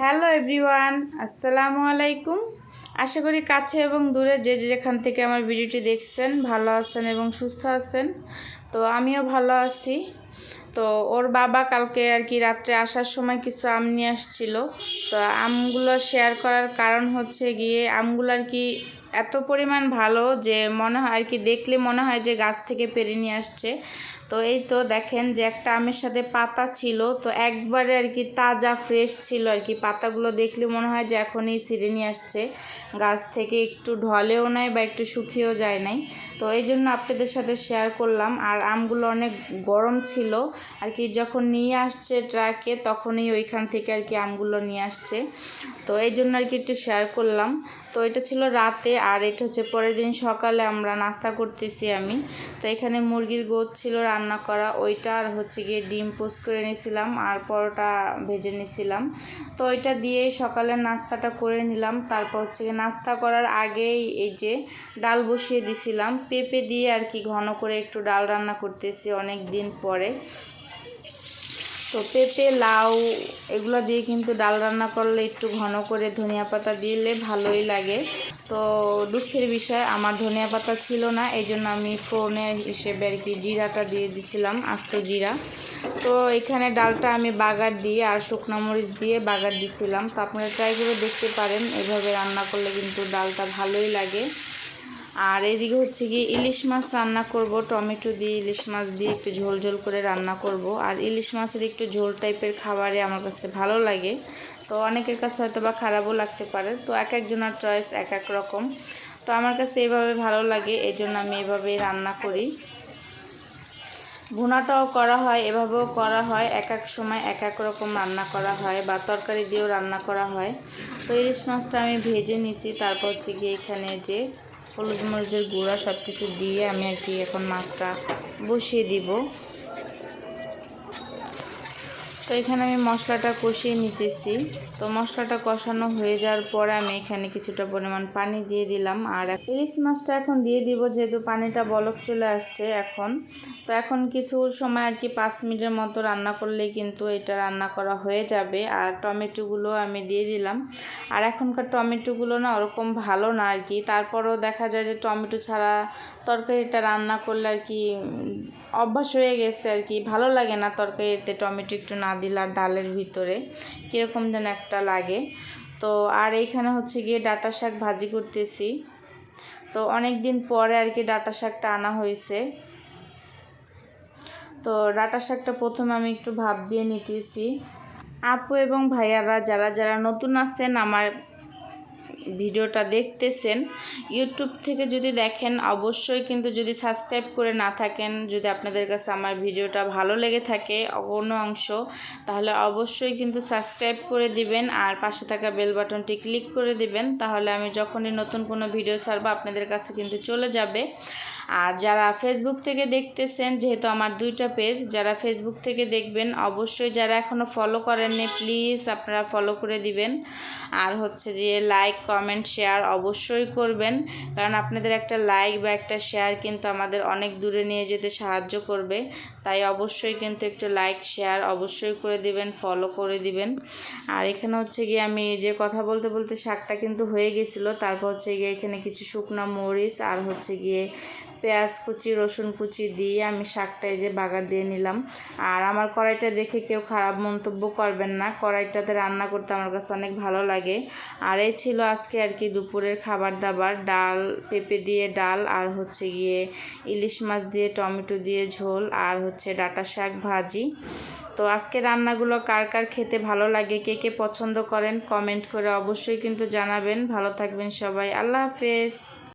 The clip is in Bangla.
হ্যালো এভরিওয়ান, আসসালামু আলাইকুম। আশা করি কাছে এবং দূরে যে যেখান থেকে আমার ভিডিওটি দেখছেন, ভালো আছেন এবং সুস্থ আছেন, তো আমিও ভালো আছি। তো ওর বাবা কালকে আর কি রাত্রে আসার সময় কিছু আম নিয়ে আসছিল। তো আমগুলো শেয়ার করার কারণ হচ্ছে গিয়ে আমগুলো আর কি এত পরিমাণ ভালো যে মনে হয় আর কি দেখলে মনে হয় যে গাছ থেকে পেরে নিয়ে আসছে। তো এই তো দেখেন যে একটা আমের সাথে পাতা ছিল, তো একবারে আর কি তাজা ফ্রেশ ছিল আর কি। পাতাগুলো দেখলে মনে হয় যে এখনই ছিঁড়ে নিয়ে আসছে। গাছ থেকে একটু ঢলেও নাই বা একটু শুকিয়েও যায় নাই। তো এই জন্য আপনাদের সাথে শেয়ার করলাম। আর আমগুলো অনেক গরম ছিল। আর কি যখন নিয়ে আসছে ট্রাকে তখনই ওইখান থেকে আর কি আমগুলো নিয়ে আসছে। তো এই জন্য আর কি একটু শেয়ার করলাম। তো এটা ছিল রাতে আর এটা হচ্ছে পরের দিন সকালে আমরা নাস্তা করতেছি আমি। তো এখানে মুরগির গোদ ছিল রান্না করা, ওইটা আর হচ্ছে গিয়ে ডিম পোস্ট করে নিয়েছিলাম আর পরোটা ভেজে নিয়েছিলাম তো ওইটা দিয়ে সকালের নাস্তাটা করে নিলাম। তারপর হচ্ছে গিয়ে নাস্তা করার আগেই এই যে ডাল বসিয়ে দিছিলাম। পেঁপে দিয়ে আর কি ঘন করে একটু ডাল রান্না করতেছি অনেক দিন পরে। তো পেঁপে, লাউ এগুলো দিয়ে কিন্তু ডাল রান্না করলে একটু ঘন করে ধনিয়া পাতা দিলে ভালোই লাগে। তো দুঃখের বিষয়, আমার ধনিয়া পাতা ছিল না এই জন্য আমি ফোনের হিসেবে আর কি জিরাটা দিয়ে দিছিলাম, আস্ত জিরা। তো এখানে ডালটা আমি বাগার দিয়ে আর শুকনো মরিচ দিয়ে বাগার দিছিলাম। তো আপনারা ট্রাই করে দেখতে পারেন, এভাবে রান্না করলে কিন্তু ডালটা ভালোই লাগে। আর এদিকে হচ্ছে গিয়ে ইলিশ মাছ রান্না করব। টমেটো দিয়ে ইলিশ মাছ দিয়ে একটু ঝোল ঝোল করে রান্না করব। আর ইলিশ মাছের একটু ঝোল টাইপের খাবারে আমার কাছে ভালো লাগে। তো অনেকের কাছে হয়তো বা খারাপও লাগতে পারে। তো এক একজনের চয়েস এক এক রকম। তো আমার কাছে এভাবে ভালো লাগে এই জন্য আমি এভাবেই রান্না করি। ভুনাটাও করা হয়, এভাবেও করা হয়। এক এক সময় এক এক রকম রান্না করা হয় বা তরকারি দিয়েও রান্না করা হয়। তো ইলিশ মাছটা আমি ভেজে নিছি। তারপর হচ্ছে গিয়ে এখানে যে হলুদ মরিচের গুঁড়া সব কিছু দিয়ে আমি আর কি এখন মাছটা বসিয়ে দিব। তো এখানে আমি মশলাটা কষিয়ে নিতেছি। তো মশলাটা কষানো হয়ে যাওয়ার পরে আমি এখানে কিছুটা পরিমাণ পানি দিয়ে দিলাম। আর ইলিশ মাছটা এখন দিয়ে দিব, যেহেতু পানিটা বলক চলে আসছে এখন। তো এখন কিছু সময় আর কি পাঁচ মিনিটের মতো রান্না করলেই কিন্তু এটা রান্না করা হয়ে যাবে। আর টমেটোগুলো আমি দিয়ে দিলাম। আর এখনকার টমেটোগুলো না ওরকম ভালো না আর কি। তারপরও দেখা যায় যে টমেটো ছাড়া তরকারিটা রান্না করলে আর কি অভ্যাস হয়ে গেছে আর কি। ভালো লাগে না তরকারিতে টমেটো একটু না দিলে ডালের ভিতরে, কীরকম যেন একটা লাগে। তো আর এইখানে হচ্ছে গিয়ে ডাটা শাক ভাজি করতেছি। তো অনেক দিন পরে আর কি ডাটা শাকটা আনা হয়েছে। তো ডাটা শাকটা প্রথমে আমি একটু ভাব দিয়ে নিতেছি। আপু এবং ভাইয়ারা যারা যারা নতুন আছেন, আমার ভিডিওটা দেখতেছেন ইউটিউব থেকে যদি দেখেন, অবশ্যই কিন্তু যদি সাবস্ক্রাইব করে না থাকেন, যদি আপনাদের কাছে আমার ভিডিওটা ভালো লেগে থাকে কোনো অংশ, তাহলে অবশ্যই কিন্তু সাবস্ক্রাইব করে দিবেন আর পাশে থাকা বেল বাটনটি ক্লিক করে দিবেন, তাহলে আমি যখনই নতুন কোনো ভিডিও ছাড়বো, আপনাদের কাছে কিন্তু চলে যাবে। আর যারা ফেসবুক থেকে দেখতেছেন, যেহেতু আমার দুইটা পেজ যারা ফেসবুক থেকে দেখবেন, অবশ্যই যারা এখনও ফলো করেননি প্লিজ আপনারা ফলো করে দিবেন। আর হচ্ছে যে লাইক কমেন্ট শেয়ার অবশ্যই করবেন, কারণ আপনাদের একটা লাইক বা একটা শেয়ার কিন্তু আমাদের অনেক দূরে নিয়ে যেতে সাহায্য করবে। তাই অবশ্যই কিন্তু একটু লাইক শেয়ার অবশ্যই করে দিবেন ফলো করে দিবেন। আর এখানে হচ্ছে গিয়ে আমি যে কথা বলতে বলতে শাকটা কিন্তু হয়ে গেছিল, তারপর হচ্ছে গিয়ে এখানে কিছু শুকনো মরিচ আর হচ্ছে গিয়ে পেঁয়াজ কুচি, রসুন কুচি দিয়ে আমি শাকটা এই যে বাগার দিয়ে নিলাম। আর আমার কড়াইটা দেখে কেউ খারাপ মন্তব্য করবেন না। কড়াইটাতে রান্না করতে আমার কাছে অনেক ভালো লাগে। আর এই ছিল আজকে আর কি দুপুরের খাবার দাবার। ডাল, পেঁপে দিয়ে ডাল আর হচ্ছে গিয়ে ইলিশ মাছ দিয়ে টমেটো দিয়ে ঝোল আর হচ্ছে ডাটা শাক ভাজি। তো আজকে রান্নাগুলো কার কার খেতে ভালো লাগে, কে কে পছন্দ করেন কমেন্ট করে অবশ্যই কিন্তু জানাবেন। ভালো থাকবেন সবাই। আল্লাহ হাফেজ।